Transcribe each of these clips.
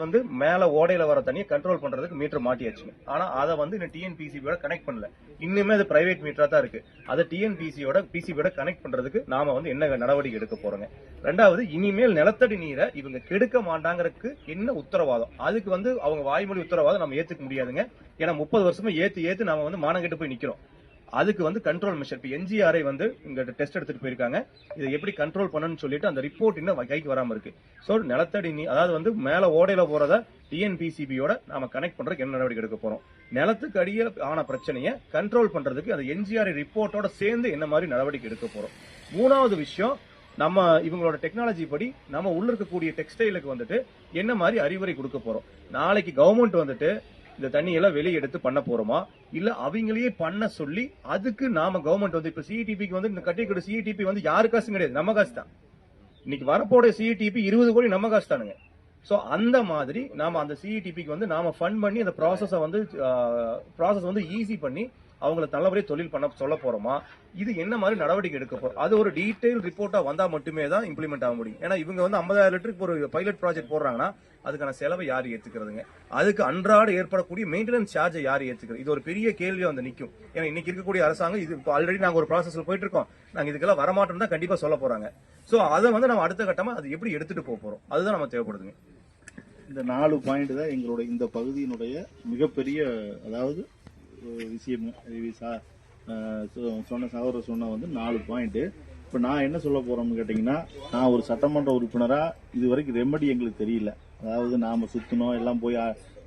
வந்து மேல ஓடையில வர தண்ணியை கண்ட்ரோல் பண்றதுக்கு மீட்டர் மாட்டியாச்சு. ஆனா அதை வந்து இன்னும் டிஎன்பிசிபியோட கனெக்ட் பண்ணல. இன்னுமே அது பிரைவேட் மீட்டரா தான் இருக்கு. அதை டிஎன்பிசியோட பிசிபியோட கனெக்ட் பண்றதுக்கு நாம வந்து என்ன நடவடிக்கை எடுக்க போறோங்க? ரெண்டாவது இனிமேல் நிலத்தடி நீரை இவங்க கெடுக்க மாட்டாங்கறதுக்கு என்ன உத்தரவாதம்? அதுக்கு வந்து அவங்க வாய்மொழி உத்தரவாதம் நம்ம ஏத்துக்க முடியாதுங்க. ஏன்னா முப்பது வருஷமா ஏத்து ஏத்து நாம வந்து மானம் கெட்டு போய் நிக்கிறோம். அதுக்கு வந்து கண்ட்ரோல் மெஷர் இப்போ என்ஜிஆரை வந்து இங்க டெஸ்ட் எடுத்துட்டு போயிருக்காங்க. இதை எப்படி கண்ட்ரோல் பண்ணணும்னு சொல்லிட்டு அந்த ரிப்போர்ட் இன்னும் கைக்கு வராம இருக்கு. ஸோ நிலத்தடி நீ அதாவது வந்து மேல ஓடையில போறத டிஎன்பிசிபியோட நாம கனெக்ட் பண்றதுக்கு என்ன நடவடிக்கை எடுக்க போறோம்? நிலத்துக்கு அடியில் ஆன பிரச்சனையை கண்ட்ரோல் பண்றதுக்கு அந்த என்ஜிஆர் ரிப்போர்ட்டோட சேர்ந்து என்ன மாதிரி நடவடிக்கை எடுக்க போறோம்? மூணாவது விஷயம் நம்ம இவங்களோட டெக்னாலஜி படி நம்ம உள்ள இருக்கக்கூடிய டெக்ஸ்டைலுக்கு வந்துட்டு என்ன மாதிரி அறிவுரை கொடுக்க போறோம்? நாளைக்கு கவர்மெண்ட் வந்துட்டு இந்த தண்ணியெல்லாம் வெளியே எடுத்து பண்ண போறோமா? இல்ல அவங்களையே பண்ண சொல்லி அதுக்கு நாம கவர்மெண்ட் வந்து இப்ப சிஇடிபிக்கு வந்து இந்த கட்டிக்கூட சிஇடிபி வந்து யாரு காசும் கிடையாது. நம்ம காசு தான் இன்னைக்கு வரப்போட சிஇடிபி இருபது கோடி நம்ம காசு தானுங்க சோ அந்த மாதிரி நாம அந்த சிஇடிபிக்கு வந்து நாம ஃபண்ட் பண்ணி அந்த ப்ராசஸ வந்து ப்ராசஸ் வந்து ஈஸி பண்ணி அவங்கள நல்லபடியாக தொழில் பண்ண சொல்ல போறோமா? இது என்ன மாதிரி நடவடிக்கை எடுக்க போறோம் அது ஒரு டீடைல் ரிப்போர்ட்டா வந்தா மட்டுமே தான் இம்ப்ளிமெண்ட் ஆக முடியும். ஏன்னா இவங்க வந்து 50000 லிட்டருக்கு ஒரு பைலட் ப்ராஜெக்ட் போடுறாங்கன்னா அதுக்கான செலவை யார் ஏத்துக்கிறதுங்க? அதுக்கு அன்றாட ஏற்படக்கூடிய மெயின்டெனன்ஸ் சார்ஜை யார் ஏத்துக்கிறது? இது ஒரு பெரிய கேள்வி வந்து நிற்கும் ஏன்னா இன்னைக்கு இருக்கக்கூடிய அரசாங்கம் இது ஆல்ரெடி நாங்க ஒரு ப்ராசஸ்ல போயிட்டு இருக்கோம். நாங்க இதுக்கெல்லாம் வரமாட்டோம் தான் கண்டிப்பா சொல்ல போறாங்க. சோ அதை வந்து நம்ம அடுத்த கட்டமா அது எப்படி எடுத்துட்டு போக போறோம்? அதுதான் நம்ம தேவைப்படுதுங்க. இந்த நாலு பாயிண்ட் தான் எங்களுடைய இந்த பகுதியினுடைய மிகப்பெரிய அதாவது விஷயம் இது சொன்ன சகோதரர் சொன்ன வந்து நாலு பாயிண்ட்டு இப்போ நான் என்ன சொல்ல போகிறோம்னு கேட்டிங்கன்னா நான் ஒரு சட்டமன்ற உறுப்பினராக இது வரைக்கும் ரெமடி எங்களுக்கு தெரியல. அதாவது நாம் சுற்றினோம் எல்லாம் போய்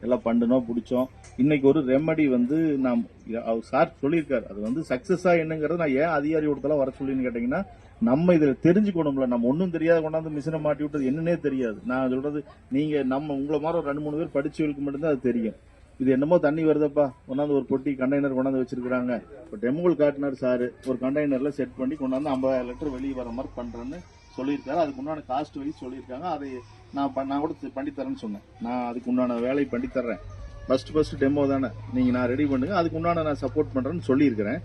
எல்லாம் பண்ணினோம் பிடிச்சோம். இன்னைக்கு ஒரு ரெமடி வந்து நாம் அவர் சார் சொல்லியிருக்காரு. அது வந்து சக்ஸஸாக என்னங்கிறது நான் ஏன் அதிகாரி ஒருத்தல வர சொல்லின்னு கேட்டிங்கன்னா நம்ம இதில் தெரிஞ்சுக்கணும்ல. நம்ம ஒன்றும் தெரியாத கொண்டாந்து மிஷினை மாட்டி விட்டது என்னன்னே தெரியாது. நான் சொல்கிறது நீங்கள் நம்ம உங்களை மாதிரி ஒரு ரெண்டு மூணு பேர் படிச்சவங்களுக்கு மட்டும்தான் அது தெரியும். இது என்னமோ தண்ணி வருதப்பா. கொண்டாந்து ஒரு பொட்டி கண்டெய்னர் கொண்டாந்து வச்சிருக்கிறாங்க. இப்போ டெமோல் காட்டினார் சார் ஒரு கண்டெய்னர்ல செட் பண்ணி கொண்டாந்து ஐம்பதாயிரம் லிட்டர் வெளியே வர மாதிரி பண்றேன்னு சொல்லியிருக்காரு. அதுக்கு உண்டான காஸ்ட் வைஸ் சொல்லியிருக்காங்க. அதை நான் நான் கூட பண்ணித்தரேன்னு சொன்னேன். நான் அதுக்கு உண்டான வேலையை பண்ணித்தர்றேன். ஃபர்ஸ்ட் ஃபர்ஸ்ட் டெமோ தானே. நீங்க நான் ரெடி பண்ணுங்க. அதுக்கு உண்டான நான் சப்போர்ட் பண்றேன்னு சொல்லியிருக்கிறேன்.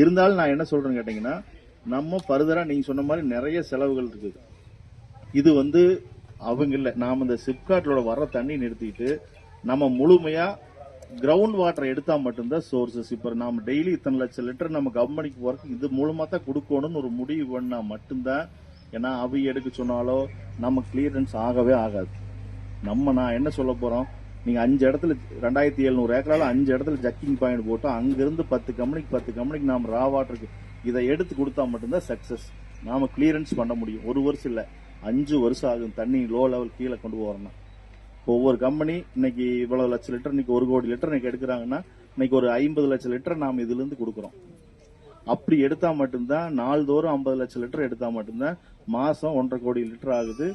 இருந்தாலும் நான் என்ன சொல்றேன்னு கேட்டீங்கன்னா நம்ம ஃபர்தரா நீங்க சொன்ன மாதிரி நிறைய செலவுகள் இருக்குது. இது வந்து அவங்க இல்லை. நாம இந்த சிப்காட்லோட வர தண்ணி நிறுத்திட்டு நம்ம முழுமையாக கிரவுண்ட் வாட்டர் எடுத்தா மட்டும்தான் சோர்சஸ் இப்போ நாம டெய்லி இத்தனை லட்சம் லிட்டர் நம்ம கம்பெனிக்கு போறதுக்கு இது மூலமா தான் கொடுக்கணும்னு ஒரு முடிவு பண்ணா மட்டும்தான். ஏன்னா அவி எடுக்க சொன்னாலோ நம்ம கிளியரன்ஸ் ஆகவே ஆகாது. நம்ம நான் என்ன சொல்ல போறோம்? நீங்க அஞ்சு இடத்துல ரெண்டாயிரத்தி எழுநூறு ஏக்கரால அஞ்சு இடத்துல ஜக்கிங் பாயிண்ட் போட்டோம் அங்கிருந்து பத்து கம்பெனிக்கு பத்து கம்பெனிக்கு நாம ரா வாட்டருக்கு இதை எடுத்து கொடுத்தா மட்டும்தான் சக்சஸ் நாம கிளியரன்ஸ் பண்ண முடியும். ஒரு வருஷம் இல்லை அஞ்சு வருஷம் ஆகும் தண்ணி லோ லெவல் கீழே கொண்டு போறோம்னா. ஒவ்வொரு கம்பெனி இன்னைக்கு இவ்வளவு லட்சம் லிட்டர் இன்னைக்கு ஒரு கோடி லிட்டர் இன்னைக்கு எடுக்கிறாங்கன்னா இன்னைக்கு ஒரு ஐம்பது லட்சம் லிட்டர் நாம் இதுல இருந்து கொடுக்குறோம். அப்படி எடுத்தா மட்டும்தான் நாள்தோறும் ஐம்பது லட்சம் லிட்டர் எடுத்தா மட்டும்தான் மாசம் ஒன்றரை கோடி லிட்டர் ஆகுது.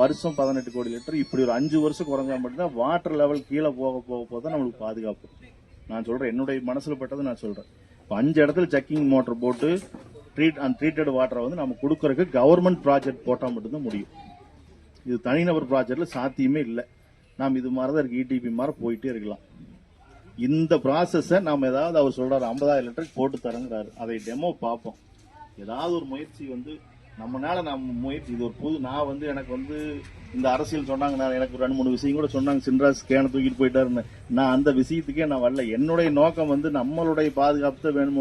வருஷம் பதினெட்டு கோடி லிட்டர். இப்படி ஒரு அஞ்சு வருஷம் குறைஞ்சா மட்டும்தான் வாட்டர் லெவல் கீழே போக போக போக தான் நம்மளுக்கு பாதுகாப்பு. நான் சொல்றேன் என்னுடைய மனசுல பட்டது நான் சொல்றேன். இப்போ அஞ்சு இடத்துல செக்கிங் மோட்டர் போட்டு ட்ரீட் அண்ட் ட்ரீட்டட் வாட்டரை வந்து நம்ம கொடுக்கறதுக்கு கவர்மெண்ட் ப்ராஜெக்ட் போட்டால் மட்டும்தான் முடியும். இது தனிநபர் ப்ராஜெக்டில் சாத்தியமே இல்லை. நாம் இது மாதிரி தான் இருக்கு இடிபி மாதிரி போயிட்டே இருக்கலாம். இந்த ப்ராசஸை நாம் ஏதாவது அவர் சொல்கிறார் ஐம்பதாயிரம் லிட்டருக்கு போட்டு தரங்கிறாரு. அதை டெமோ பார்ப்போம். ஏதாவது ஒரு முயற்சி வந்து நம்மளால நம்ம முயற்சி இது ஒரு புது நான் வந்து எனக்கு வந்து இந்த அரசியல் சொன்னாங்க நான் எனக்கு ஒரு ரெண்டு மூணு விஷயம் கூட சொன்னாங்க. சின்ராஸ் கேன தூக்கிட்டு போயிட்டாருன்னு. நான் அந்த விஷயத்துக்கே நான் வரல. என்னுடைய நோக்கம் வந்து நம்மளுடைய பாதுகாப்பு தான் வேணும்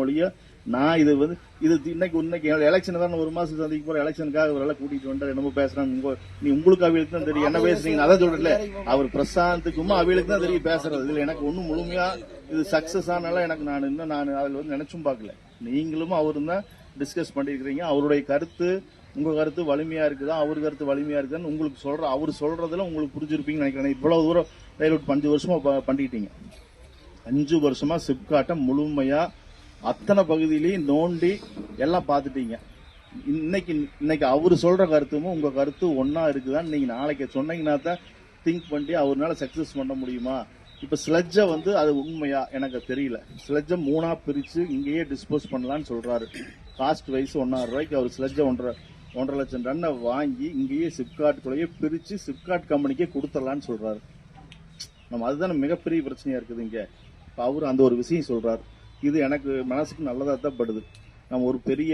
நான் இது வந்து இது இன்னைக்கு இன்னைக்கு எலெக்ஷன் தான் ஒரு மாசம் சந்திக்க போற எலெக்ஷனுக்காக இவரெல்லாம் கூட்டிட்டு வந்துட்டு என்னமோ பேசுறாங்க. நீ உங்களுக்கு அவளுக்கு தான் தெரியும். என்ன பேசுறீங்க அதான் சொல்றேன்ல. அவர் பிரசாந்துக்கும் அவிகளுக்கு தான் தெரியும் பேசுறது. இதுல எனக்கு ஒண்ணும் முழுமையா இது சக்சஸ் ஆனால எனக்கு நான் இன்னும் நான் அதுல வந்து நினைச்சும் பார்க்கல. நீங்களும் அவரும் தான் டிஸ்கஸ் பண்ணிருக்கிறீங்க அவருடைய கருத்து உங்க கருத்து வலிமையா இருக்குதா? அவர் கருத்து வலிமையா இருக்குதான்னு உங்களுக்கு சொல்ற அவர் சொல்றதுல உங்களுக்கு புரிஞ்சிருப்பீங்கன்னு நினைக்கிறேன். இவ்வளவு தூரம் ரயில்வே அஞ்சு வருஷமா பண்ணிக்கிட்டீங்க. அஞ்சு வருஷமா சிப்காட்டை முழுமையா அத்தனை பகுதியிலையும் நோண்டி எல்லாம் பார்த்துட்டீங்க. இன்னைக்கு இன்னைக்கு அவர் சொல்ற கருத்துமும் உங்க கருத்து ஒன்னா இருக்குதான்னு நீங்க நாளைக்கு சொன்னீங்கன்னா தான் திங்க் பண்ணி அவர்னால சக்சஸ் பண்ண முடியுமா? இப்ப ஸ்லெட்ஜ வந்து அது உண்மையா? எனக்கு தெரியல. ஸ்லெட்ஜ மூணா பிரிச்சு இங்கேயே டிஸ்போஸ் பண்ணலாம்னு சொல்றாரு. காஸ்ட் வைஸ் ஒன்னாயிரம் ரூபாய்க்கு அவர் ஸ்லெட்ஜ ஒன்றரை ஒன்றரை லட்சம் டன்னை வாங்கி இங்கேயே சிப்காட்டுக்குள்ளேயே பிரிச்சு சிப்காட் கம்பெனிக்கே கொடுத்துடலான்னு சொல்றாரு. நம்ம அதுதானே மிகப்பெரிய பிரச்சனையா இருக்குது இங்க. இப்ப அவர் அந்த ஒரு விஷயம் சொல்றாரு. இது எனக்கு மனசுக்கு நல்லதா தான் படுது. நம்ம ஒரு பெரிய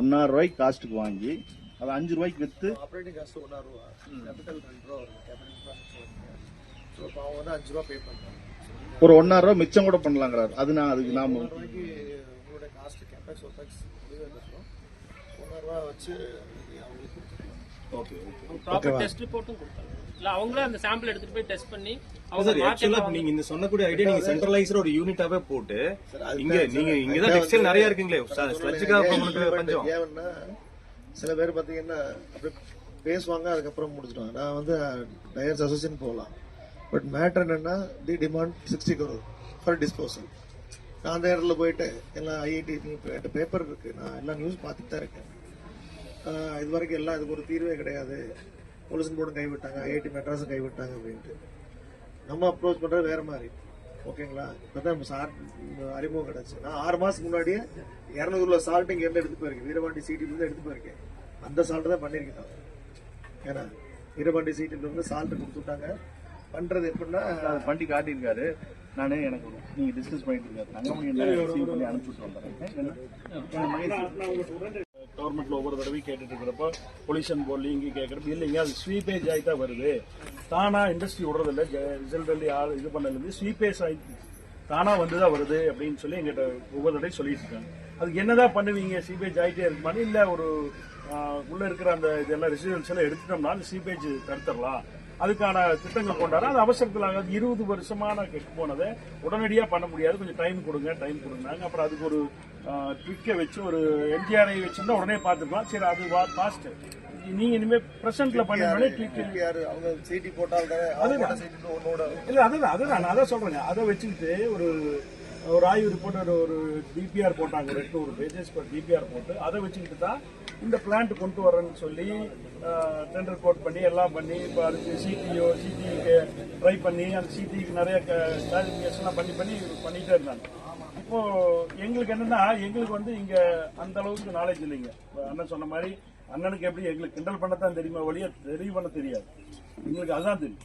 ஒன்னாயிரம் ரூபாய்க்கு காஸ்ட்டுக்கு வாங்கி அதை அஞ்சு ரூபாய்க்கு வித்து ஆப்ரேட்டிங் காஸ்ட் ஒன்றா ரூபா. கேபிட்டல் ரெண்டு ரூபா வரும் கேபிட்டல் இப்போ அவங்க வந்து அஞ்சு ரூபா பே பண்ணுறாங்க ஒரு ஒன்னாயிரம் ரூபாய் மிச்சம் கூட பண்ணலாங்கிறாரு. அது நான் அதுக்கு நாம ரூபாய்க்கு உங்களோட காஸ்ட் இதுவே கட்டணும் ஒன்றரை ரூபா வச்சு அவங்களுக்கு ஓகே ப்ராப்பர் டெஸ்ட் ரிப்போர்ட்டும் கொடுத்தாங்க. இல்ல அவங்களே அந்த சாம்பிள் எடுத்துட்டு போய் டெஸ்ட் பண்ணி அவங்க சார் ஆக்சுவலா மார்க்கெட்ல நீங்க இந்த சொன்னக்கூடிய ஐடியா நீங்க சென்ட்ரலைஸ்ட் ஒரு யூனிட்டாவே போட்டு இங்க. நீங்க இங்க தான் டெக்ஸ்டைல் நிறைய இருக்குங்களே பஞ்சம். ஏன்னா சில பேர் பார்த்தீங்கன்னா அப்படியே பேசுவாங்க அதுக்கப்புறம் முடிச்சிடுவாங்க. நான் வந்து டயர்ஸ் அசோசியேஷன் போகலாம். பட் மேட்டர் என்னன்னா the demand sixty crore for disposal நான் அந்த இடத்துல போயிட்டு எல்லாம் ஐஐடி பேப்பர் இருக்கு. நான் எல்லாம் நியூஸ் பார்த்துட்டு தான் இருக்கேன். இது வரைக்கும் எல்லாம் இதுக்கு ஒரு தீர்வே கிடையாது. பொலிசன் போர்டும் கைவிட்டாங்க ஐஐடி மெட்ராஸும் கைவிட்டாங்க அப்படின்ட்டு. நம்ம அப்ரோச் பண்றது வேற மாதிரி. ஓகேங்களா இப்பதான் சார் அறிமுகம் கிடைச்சு. நான் ஆறு மாசத்துக்கு முன்னாடியே இரநூறுல சால்ட் இங்க இருந்து எடுத்து போயிருக்கேன். வீரபாண்டி சிட்டில இருந்து எடுத்து போயிருக்கேன். அந்த சால்ட் தான் பண்ணிருக்கேன் நான். ஏன்னா வீரபாண்டி சிட்டில இருந்து சால்ட் கொடுத்துட்டாங்க. பண்றது எப்படின்னா அது பண்ணி காட்டியிருக்காரு. நானே எனக்கு ஒரு- நீங்க டிஸ்கஸ் பண்ணிட்டு இருக்காரு. தங்கமணி என்ன? ரிசீவ் பண்ணி அனுப்பிச்சு கவர்மெண்ட்ல ஒவ்வொரு தடவையும் கேட்டுட்டு இருக்கிறப்ப பொல்யூஷன் போர்ட்ல இங்கே கேட்குறப்ப இல்லைங்க அது ஸ்வீப்பேஜ் ஆகி தான் வருது. தானாக இண்டஸ்ட்ரி விடுறதில்ல ரிசல்ட் வந்து யார் இது பண்ணல ஸ்வீப்பேஜ் ஆகி தானாக வந்து தான் வருது அப்படின்னு சொல்லி எங்கிட்ட ஒவ்வொரு தடவையும் சொல்லிட்டு இருக்காங்க. அதுக்கு என்னதான் பண்ணுவீங்க? சீபேஜ் ஆகிட்டே இருக்குமான்னு இல்லை ஒரு உள்ளே இருக்கிற அந்த இதெல்லாம் ரெசிடென்ஸ் எல்லாம் எடுத்துட்டோம்னா அந்த சீபேஜ் தடுத்துடலாம். அதுக்கான திட்டங்கள் கொண்டாட அது அவசரத்தில் ஆகாது இருபது வருஷமாக நான் கெட்டு போனதை உடனடியாக பண்ண முடியாது. கொஞ்சம் டைம் கொடுங்க டைம் கொடுங்க அப்புறம் அதுக்கு ஒரு ட்ரிக்கை வச்சு ஒரு என்ஜிஆர்ஐ வச்சிருந்தா உடனே பார்த்துக்கலாம். சரி அது பாஸ்ட் நீங்க இனிமே பிரசன்ட்ல பண்ணி ட்ரிக் யாரு? அவங்க சிடி போட்டால் தானே அவங்க சிடி ஒன்னோட இல்ல அதுதான் அதுதான். நான் அதான் சொல்றேங்க. அதை வச்சுக்கிட்டு ஒரு ஒரு ஆய்வு ரிப்போர்ட் ஒரு ஒரு டிபிஆர் போட்டாங்க. ஒரு எட்நூறு பேஜஸ் டிபிஆர் போட்டு அதை வச்சுக்கிட்டு தான் இந்த பிளான்ட் கொண்டு வரேன்னு சொல்லி டெண்டர் கோட் பண்ணி எல்லாம் பண்ணி இப்போ அதுக்கு சிடிஓ சிடிக்கு ட்ரை பண்ணி அந்த சிடிக்கு நிறைய கிளாரிஃபிகேஷன்லாம் பண்ணி பண்ணி பண்ணிகிட்டே இருந்தாங்க. இப்போ எங்களுக்கு என்னன்னா எங்களுக்கு வந்து இங்க அந்த அளவுக்கு நாலேஜ் இல்லைங்க. அண்ணன் சொன்ன மாதிரி அண்ணனுக்கு எப்படி எங்களுக்கு கிண்டல் பண்ணத்தான் தெரியுமா வழியா தெரிய பண்ண தெரியாது. எங்களுக்கு அதான் தெரியும்.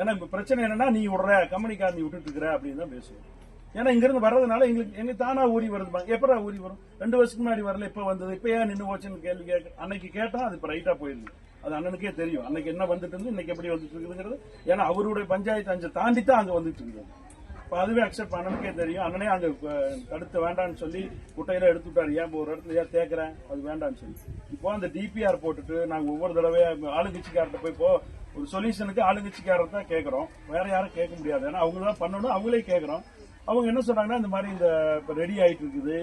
ஏன்னா இப்ப பிரச்சனை என்னன்னா நீ விடுற கம்பெனிக்கார நீ விட்டுட்டு இருக்கிற அப்படின்னு தான் பேசுவோம். ஏன்னா இங்கிருந்து வர்றதுனால எங்களுக்கு எங்க தானா ஊறி வருது எப்படா ஊறி வரும்? ரெண்டு வருஷத்துக்கு முன்னாடி வரல இப்ப வந்தது. இப்ப ஏன் நின்று போச்சுன்னு கேள்வி கேட்க அன்னைக்கு கேட்டா அது இப்ப ரைட்டா போயிருது அது அண்ணனுக்கே தெரியும். அன்னைக்கு என்ன வந்துட்டு இருந்து இன்னைக்கு எப்படி வந்துட்டு இருக்குதுங்கிறது. ஏன்னா அவருடைய பஞ்சாயத்து அஞ்சு தாண்டி தான் அங்க வந்துட்டு இருக்குது. இப்போ அதுவே அக்செப்ட் அண்ணனுக்கே தெரியும். அண்ணனே அங்க தடுத்து வேண்டாம்னு சொல்லி குட்டையில எடுத்து விட்டாரு. ஏன் ஒரு இடத்துல ஏன் தேக்கிறேன்? அது வேண்டாம்னு சொல்லி. இப்போ அந்த டிபிஆர் போட்டுட்டு நாங்க ஒவ்வொரு தடவையா ஆளுங்கட்சிக்காரர்கிட்ட போய் இப்போ ஒரு சொல்யூஷனுக்கு ஆளுங்கட்சிக்காரர் தான் கேட்கறோம் வேற யாரும் கேட்க முடியாது. ஏன்னா அவங்க தான் பண்ணணும் அவங்களே கேட்கறோம் அவங்க என்ன சொன்னாங்கன்னா இந்த மாதிரி இந்த இப்போ ரெடி ஆகிட்டு இருக்குது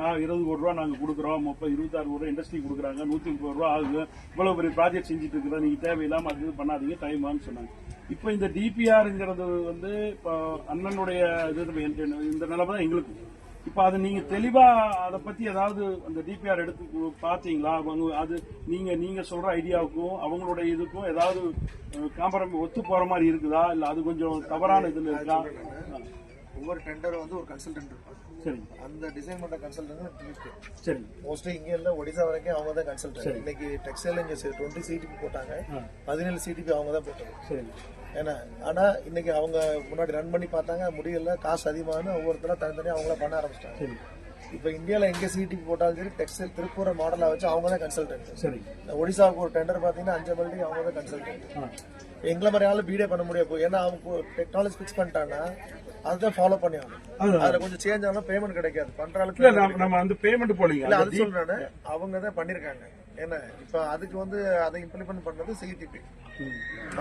நான் இருபது கோடி ரூபா நாங்கள் கொடுக்குறோம். முப்பது இருபத்தாறு கோடி ரூபா இண்டஸ்ட்ரி கொடுக்குறாங்க. நூற்றி முப்பது ரூபா ஆகுது. இவ்வளோ பெரிய ப்ராஜெக்ட் செஞ்சுட்டு இருக்கிறோம் நீங்கள் தேவையில்லாமல் அது இது பண்ணாதீங்க. டைம் சொன்னாங்க. இப்போ இந்த டிபிஆர்ங்கிறது வந்து இப்போ அண்ணனுடைய இது இந்த நிலைமை தான் எங்களுக்கு இப்போ அது நீங்க தெளிவா அதை பத்தி ஏதாவது அந்த டிபிஆர் எடுத்து பாத்தீங்களா அவங்க அது நீங்க நீங்க சொல்ற ஐடியாவுக்கும் அவங்களுடைய இதுக்கும் ஏதாவது காம்பரம் ஒத்து போற மாதிரி இருக்குதா? இல்ல அது கொஞ்சம் தவறான இதுல இருக்கா? ஒவ்வொரு டெண்டர் வந்து ஒரு கன்சல்டன்ட் இருப்பாங்க. சரி அந்த டிசைன் பண்ற கன்சல்டன்ட் இருக்கு சரி மோஸ்ட்லி இங்க இல்ல ஒடிசா வரைக்கும் அவங்க தான் கன்சல்டன்ட் இன்னைக்கு டெக்ஸ்டைல் இங்க டுவெண்ட்டி சிடிபி போட்டாங்க. பதினேழு சிடிபி அவங்க தான் போட்டாங்க. சரி ஏன்னா ஆனா இன்னைக்கு அவங்க முன்னாடி ரன் பண்ணி பார்த்தாங்க முடியல காசு அதிகமானு ஒவ்வொருத்தரும் தனித்தனியா அவங்கள பண்ண ஆரம்பிச்சிட்டாங்க. இப்ப இந்தியால எங்க சிடிபி போட்டாலும் சரி டெக்ஸ்டைல் திருப்பூர மாடலா வச்சு அவங்க தான் கன்சல்டன்ட் சரி ஒடிசாவுக்கு ஒரு டெண்டர் பாத்தீங்கன்னா அஞ்சு மல்டி அவங்க தான் கன்சல்டன்ட் எங்களை மாதிரி ஆளு பீடே பண்ண முடியாது. ஏன்னா அவங்க டெக்னாலஜி ஃபிக்ஸ் பண்ணிட்டாங்கன்னா அதுதான் ஃபாலோ பண்ணி அதுல கொஞ்சம் சேஞ்ச் ஆனா பேமெண்ட் கிடைக்காது. பண்ற இல்ல ஆளுக்கு நம்ம- வந்து பேமெண்ட் போலீங்க இல்ல அது சொல்றேன் அவங்க தான் பண்ணிருக்காங்க. என்ன இப்ப அதுக்கு வந்து அதை இம்ப்ளிமெண்ட் பண்ணது சிடிபி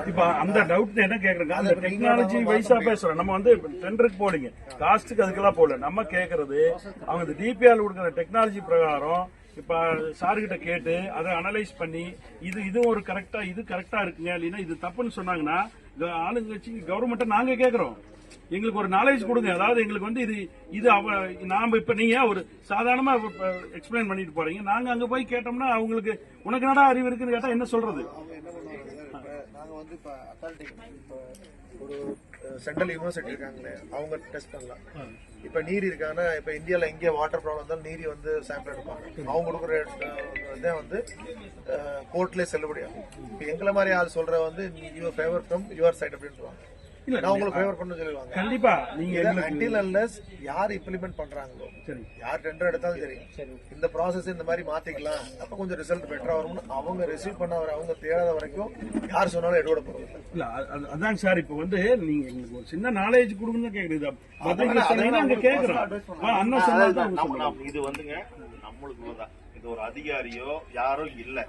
இப்ப அந்த டவுட் என்ன கேக்குறேங்க அந்த டெக்னாலஜி வைஸா பேசுறோம். நம்ம வந்து டெண்டருக்கு போலீங்க காஸ்ட்டுக்கு அதுக்கெல்லாம் போல நம்ம கேக்குறது அவங்க டிபிஆர் கொடுக்குற டெக்னாலஜி பிரகாரம் இப்ப சார் கிட்ட அதை அனலைஸ் பண்ணி இது இது ஒரு கரெக்டா இது கரெக்டா இருக்குங்க இல்லைன்னா இது தப்புன்னு சொன்னாங்கன்னா ஆளுங்கட்சி கவர்மெண்ட்டை நாங்க கேக்குறோம். எங்களுக்கு ஒரு நாலேஜ் கொடுங்க. அதாவது எங்களுக்கு வந்து இது இது அவ நாம இப்ப நீங்க ஒரு சாதாரணமா எக்ஸ்பிளைன் பண்ணிட்டு போறீங்க. நாங்க அங்க போய் கேட்டோம்னா அவங்களுக்கு உனக்கு நடா அறிவு இருக்குன்னு கேட்டா என்ன சொல்றது? நாங்க வந்து இப்ப அத்தாரிட்டி ஒரு சென்ட்ரல் யூனிவர்சிட்டி இருக்காங்களே அவங்க டெஸ்ட் பண்ணலாம். இப்ப நீர் இருக்காங்கன்னா இப்ப இந்தியால எங்கே வாட்டர் ப்ராப்ளம் இருந்தாலும் நீரி வந்து சாம்பிள் எடுப்பாங்க. அவங்க கொடுக்குற இதே வந்து கோர்ட்லயே செல்லுபடியாகும். இப்போ எங்களை மாதிரி ஆள் சொல்ற வந்து your favour from your side அப்படின்னு சொல்லுவாங்க. இல்ல, நான் உங்களுக்கு ஃபேவர் பண்ண சொல்லுவாங்க கண்டிப்பா நீங்க அன்டில் அன்லஸ் யார் இம்ப்ளிமெண்ட் பண்றாங்களோ சரி. யார் டெண்டர் எடுத்தாலும் சரி இந்த ப்ராசஸ் இந்த மாதிரி மாத்திக்கலாம். அப்ப கொஞ்சம் ரிசல்ட் பெட்டரா வரும்னு அவங்க ரிசீவ் பண்ண வர அவங்க தேடாத வரைக்கும் யார் சொன்னாலும் எடுவிட போறது இல்ல. இல்ல அது- அது- அதான் சார் இப்ப வந்து நீங்க எங்களுக்கு ஒரு சின்ன நாலேஜ் கொடுங்கன்னு கேக்குறது மத்தவங்க சொன்னீங்கன்னா. ஆ, அண்ணா சொன்னா இது வந்துங்க நம்மளுக்குள்ளதான் இது ஒரு அதிகாரியோ யாரோ இல்ல.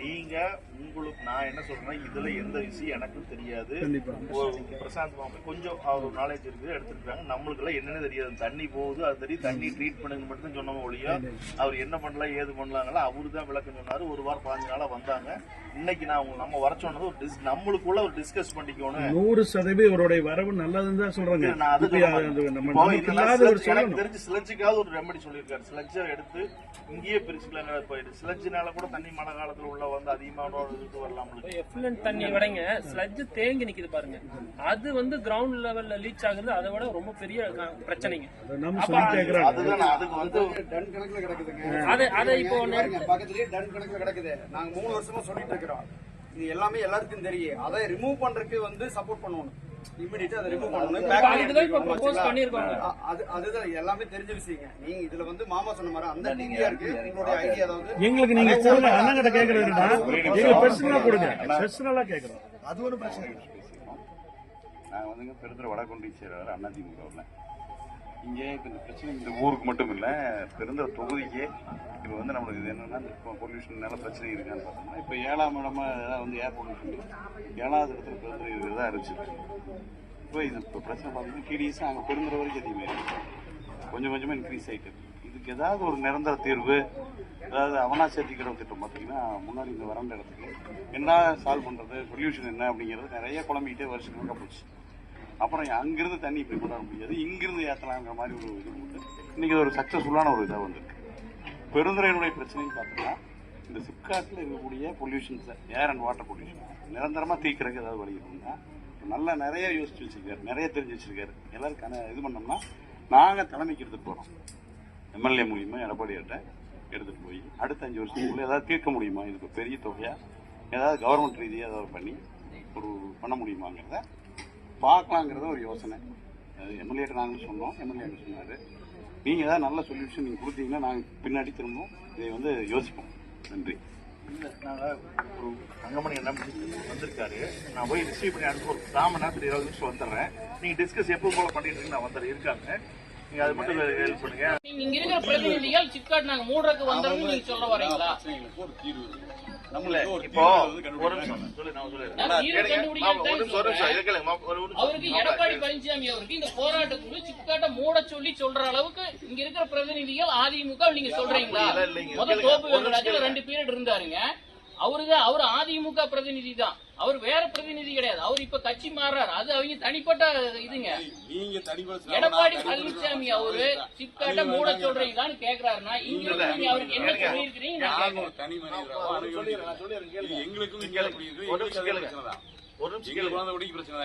நீங்க உங்களுக்கு நான் என்ன சொல்றேன்னா இதுல எந்த விஷயம் எனக்கும் தெரியாது. பிரசாந்த் மாமா கொஞ்சம் அவர் நாலேஜ் இருக்கு எடுத்துருக்காங்க. நம்மளுக்கு எல்லாம் என்னன்னு தெரியாது. தண்ணி போகுது அது தெரியும் தண்ணி ட்ரீட் பண்ணுங்க மட்டும் தான் சொன்னோம் ஒழிய அவர் என்ன பண்ணலாம் ஏது பண்ணலாங்களா அவரு தான் விளக்கம் சொன்னாரு. ஒரு வாரம் பாஞ்சு நாளா வந்தாங்க. இன்னைக்கு நான் அவங்க நம்ம வர சொன்னது ஒரு dis- நம்மளுக்குள்ள ஒரு டிஸ்கஸ் பண்ணிக்கணும். நூறு சதவீதம் இவருடைய வரவு நல்லதுன்னு தான் சொல்றாங்க. நான் அது இப்ப சொல்ல அது மாட்டேன். நம்ம இப்போ நமக்கு இதெல்லாம் இல்லாத ஒரு sludge- எனக்கு தெரிஞ்சு ஸ்லட்ஜுக்காவது ஒரு ரெமெடி சொல்லியிருக்காரு. ஸ்லட்ஜை எடுத்து இங்கேயே பிரிச்சுக்கலாங்க. ஸ்லட்ஜினால கூட தண்ணி மழை காலத்துல உள்ள வந்து அதிகமான ஒரு இது வரலாம் தண்ணி விடைங்க. ஸ்லட்ஜ் தேங்கி நிக்குது பாருங்க. அது வந்து கிரவுண்ட் லெவல்ல லீச் ஆகுது. அதை விட ரொம்ப பெரிய பிரச்சனைங்க. அதுதான். அதுக்கு வந்து டன் கணக்குல கிடக்குதுங்க. அதை அதை இப்போ பக்கத்துலயே டன் கணக்குல கிடக்குது. நாங்க மூணு வருஷமா சொல்லிட்டு இருக்கிறோம். இது எல்லாமே எல்லாருக்கும் தெரியும். அதை ரிமூவ் பண்றதுக்கு வந்து சப்போர்ட் பண்ணணும். இமிடியேட்டா அதை ரிமூவ் பண்ணணும். இப்ப அதுதான் இப்ப அது எல்லாமே தெரிஞ்ச விஷயங்க. நீங்க இதுல வந்து மாமா சொன்ன மாதிரி அந்த ஐடியா இருக்கு. உங்களுடைய ஐடியா அதாவது எங்களுக்கு நீங்க கொடுங்க அண்ணன் கிட்ட கேக்குறதுன்னா எங்களுக்கு பர்சனலா கொடுங்க. பர்சனலா கேக்குறோம். அது ஒரு பிரச்சனை நான் வந்துங்க பெருந்துறை வடகொண்டி சேரர் அதிமுகவில் இங்கே இப்போ இந்த பிரச்சனை இந்த ஊருக்கு மட்டும் இல்லை பிறந்த தொகுதிக்கே இப்போ வந்து நம்மளுக்கு இது என்னென்னா இப்போ பொல்யூஷன்னால பிரச்சனை இருக்கான்னு பார்த்தோம்னா இப்போ ஏழாம் இடமா ஏதாவது வந்து ஏர் பொல்யூஷன் ஏழாவது இடத்துல பிறந்த இருக்கிறதா இருந்துச்சு. இப்போ இது இப்போ பிரச்சனை பார்த்தீங்கன்னா டிடிஎஸ் அங்கே பிறந்துற வரைக்கும் அதிகமாக இருக்கு கொஞ்சம் கொஞ்சமாக இன்க்ரீஸ் ஆகிட்டு இதுக்கு ஏதாவது ஒரு நிரந்தர தீர்வு அதாவது அவனா கிடவு திட்டம் பார்த்தீங்கன்னா முன்னாடி இந்த வறண்ட இடத்துக்கு என்ன சால்வ் பண்ணுறது சொல்யூஷன் என்ன அப்படிங்கிறது நிறைய குழம்பிக்கிட்டே வருஷம் போச்சு. அப்புறம் அங்கிருந்து தண்ணி இப்படி கொண்டு வர முடியாது இங்கிருந்து ஏற்றலாங்கிற மாதிரி ஒரு இது உண்டு இன்னைக்கு ஒரு சக்ஸஸ்ஃபுல்லான ஒரு இதாக வந்திருக்கு. பெருந்துறையினுடைய பிரச்சனைன்னு பார்த்தோம்னா இந்த சிப்காட்டில் இருக்கக்கூடிய பொல்யூஷன்ஸை ஏர் அண்ட் வாட்டர் பொல்யூஷன் நிரந்தரமாக தீக்கிறதுக்கு ஏதாவது வழி இருக்குன்னா நல்லா நிறைய யோசிச்சு வச்சிருக்காரு நிறைய தெரிஞ்சு வச்சிருக்காரு. எல்லாரும் கன இது பண்ணோம்னா நாங்கள் தலைமைக்கு எடுத்துகிட்டு போகிறோம் எம்எல்ஏ மூலியமா எடப்பாடியார்கிட்ட எடுத்துகிட்டு போய் அடுத்த அஞ்சு வருஷத்துக்குள்ளே ஏதாவது தீர்க்க முடியுமா? இதுக்கு பெரிய தொகையாக ஏதாவது கவர்மெண்ட் ரீதியாக ஏதாவது பண்ணி ஒரு பண்ண முடியுமாங்கிறத பார்க்கலாங்கிறத ஒரு யோசனை. எம்எல்ஏட்டு நாங்கள் நாங்களும் சொன்னோம். எம்எல்ஏ சொன்னார். நீங்கள் ஏதாவது நல்ல சொல்யூஷன் நீங்கள் கொடுத்தீங்கன்னா நாங்கள் பின்னாடி திரும்பவும். இதை வந்து யோசிப்போம். நன்றி. இல்ல, ஒரு தங்கமணி என்ன வந்திருக்காரு. நான் போய் ரிசீவ் பண்ணி அனுப்பி ஒரு காமன் நேரத்தில் இருபது நிமிஷம் வந்துடுறேன். நீங்கள் டிஸ்கஸ் எப்போ போல பண்ணிட்டு இருக்கீங்க நான் வந்துடுறேன். இருக்காங்க. நீங்க அது மட்டும் ஹெல்ப் பண்ணுங்க. நீங்க இங்க இருக்கிற பிரதிநிதிகள் சிப்காட் நாங்க மூடுறதுக்கு வந்தோம்னு நீங்க சொல்ல வரீங்களா? நம்மள. இப்போ ஒரு நிமிஷம். சொல்லு நான். அவருக்கு எடப்பாடி பழனிசாமி அவருக்கு இந்த போராட்டக்குழு சிப்காட்டை மூட சொல்லி சொல்ற அளவுக்கு இங்க இருக்கிற பிரதிநிதிகள் அதிமுக நீங்க சொல்றீங்களா. முதல் கேளுங்க. ரெண்டு பீரியட் இருந்தாருங்க. அவருதான் அவர் அதிமுக பிரதிநிதி தான் அவர் வேற பிரதிநிதி கிடையாது. அவர் இப்ப கட்சி மாறுறாரு. அது அவங்க தனிப்பட்ட இதுங்க. நீங்க தனிப்பட்ட எடப்பாடி பழனிசாமி அவரு சிப்காட்டை மூட சொல்றீங்களான்னு கேக்குறாருன்னா இங்க நீங்க அவருக்கு என்ன. சொல்லியிருக்கிறீங்க. எங்களுக்கும்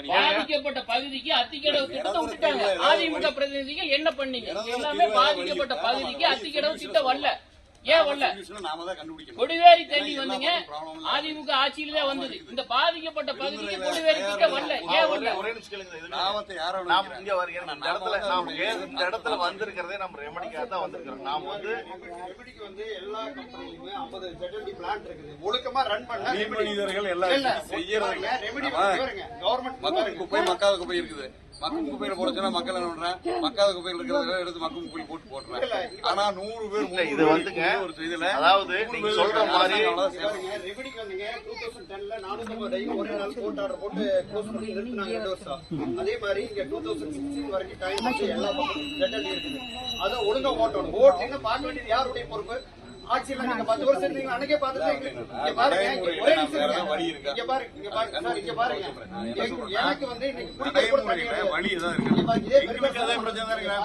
பாதிக்கப்பட்ட பகுதிக்கு அத்திக்கடவு திட்டத்தை விட்டுட்டாங்க. அதிமுக பிரதிநிதிகள் என்ன பண்ணீங்க? எல்லாமே பாதிக்கப்பட்ட பகுதிக்கு அத்திக்கடவு திட்டம் வரல. ஏன் கண்டுபிடிக்கணும். கொடிவேரி தண்ணி வந்துங்க. அதிமுக ஆட்சியில தான் வந்தது. இந்த பாதிக்கப்பட்ட பகுதிக்கு கொடிவேரி திட்டம் வரல. ஏன் வரல ஒரே நிமிஷம் கேளுங்க. நாம்? இங்க இந்த இடத்துல நாம் இந்த இடத்துல வந்திருக்கிறதே நம்ம ரெமடிக்காக தான் வந்திருக்கிறோம். நாம் வந்து ரெமடிக்கு வந்து எல்லா கம்பெனிலுமே 50 ZLD பிளான்ட் இருக்குது. ஒழுக்கமா ரன் பண்ண மனிதர்கள் எல்லாம் government மக்கும் பாருங்க. குப்பை மக்காத குப்பை இருக்குது. மக்கும் குப்பையில போடுச்சுன்னா மக்கள் என்ன பண்றேன் மக்காத குப்பையில இருக்கிறத எடுத்து மக்கும் குப்பையில் போட்டு போட்டுறேன் ஆனா நூறு பேர் இது வந்துங்க, ஒரு இதுல அதாவது நீங்க சொல்ற. மாதிரி அவ்வளவுதான் செய்யணும். பாருங்க, remedy க்கு வந்தீங்க, 2010 ல 450 டைம் ஒரே நாள் court order போட்டு close பண்ணி நிறுத்துனாங்க ரெண்டு வருஷம். அதே மாதிரி இங்க 2016 வரைக்கும் time வச்சு எல்லா பக்கமும் ZLD இருக்குது. அதை ஒழுங்கா ஓட்டணும். ஓட்டலைன்னா பார்க்க வேண்டியது யாருடைய பொறுப்பு ஆட்சியில நீங்க பத்து வருஷம் இருந்தீங்க அன்னைக்கே பார்த்துட்டு இங்க பாருங்க ஒரே நிமிஷம். இங்க பாருங்க இங்க பாருங்க சார் இங்க பாருங்க. எனக்கு வந்து இன்னைக்கு குடிக்கிற கூட தண்ணி கிடையாது.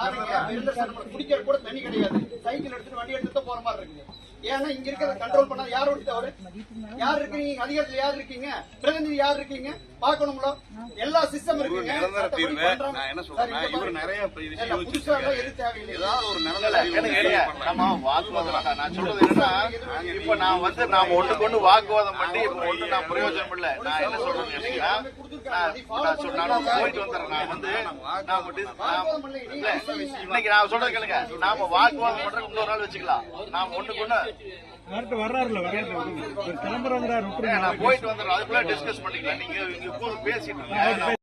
இருக்கு. இருக்கு. குடிக்கிற கூட தண்ணி கிடையாது. சைக்கிள் எடுத்துட்டு வண்டி எடுத்துட்டு தான் போற மாதிரி இருக்குது ஏன்னா இங்க இருக்கிறத கண்ட்ரோல் பண்ணா யாரோட தவறு யார் இருக்கீங்க அதிகாரத்துல யார் இருக்கீங்க? பிரதிநிதி யார் இருக்கீங்க? பார்க்கணும்ல? எல்லா சிஸ்டம் இருக்குங்க நிரந்தர தீர்வு. நான் என்ன சொல்றேன்னா இவர் நிறைய விஷயம் புதுசா. எது தேவையில்லை. ஏதாவது ஒரு நிரந்தர இல்ல, தீர்வு. நம்ம வாக்குவாதம். நான் சொல்றது என்னன்னா இப்ப நான் வந்து நாம ஒண்ணுக்கு ஒண்ணு வாக்குவாதம் பண்ணி இப்ப ஒண்ணு நான் பிரயோஜனம் இல்ல. நான் என்ன சொல்றேன்னு கேட்டீங்கன்னா நான் போயிட்டு வந்துடுறேன். நான் வந்து இல்ல இன்னைக்கு நான் சொல்றது கேளுங்க. நாம வாக்குவாதம் பண்றதுக்கு இன்னொரு நாள் வச்சுக்கலாம். நாம ஒண்ணுக்கு ஒண்ணு வரட்டு வர்றாருல வர்றாரு கிளம்புறவங்க போயிட்டு வந்துடுறேன். அதுக்குள்ள டிஸ்கஸ் பண்ணிக்கலாம். நீங்க இங்க பேசிட்டு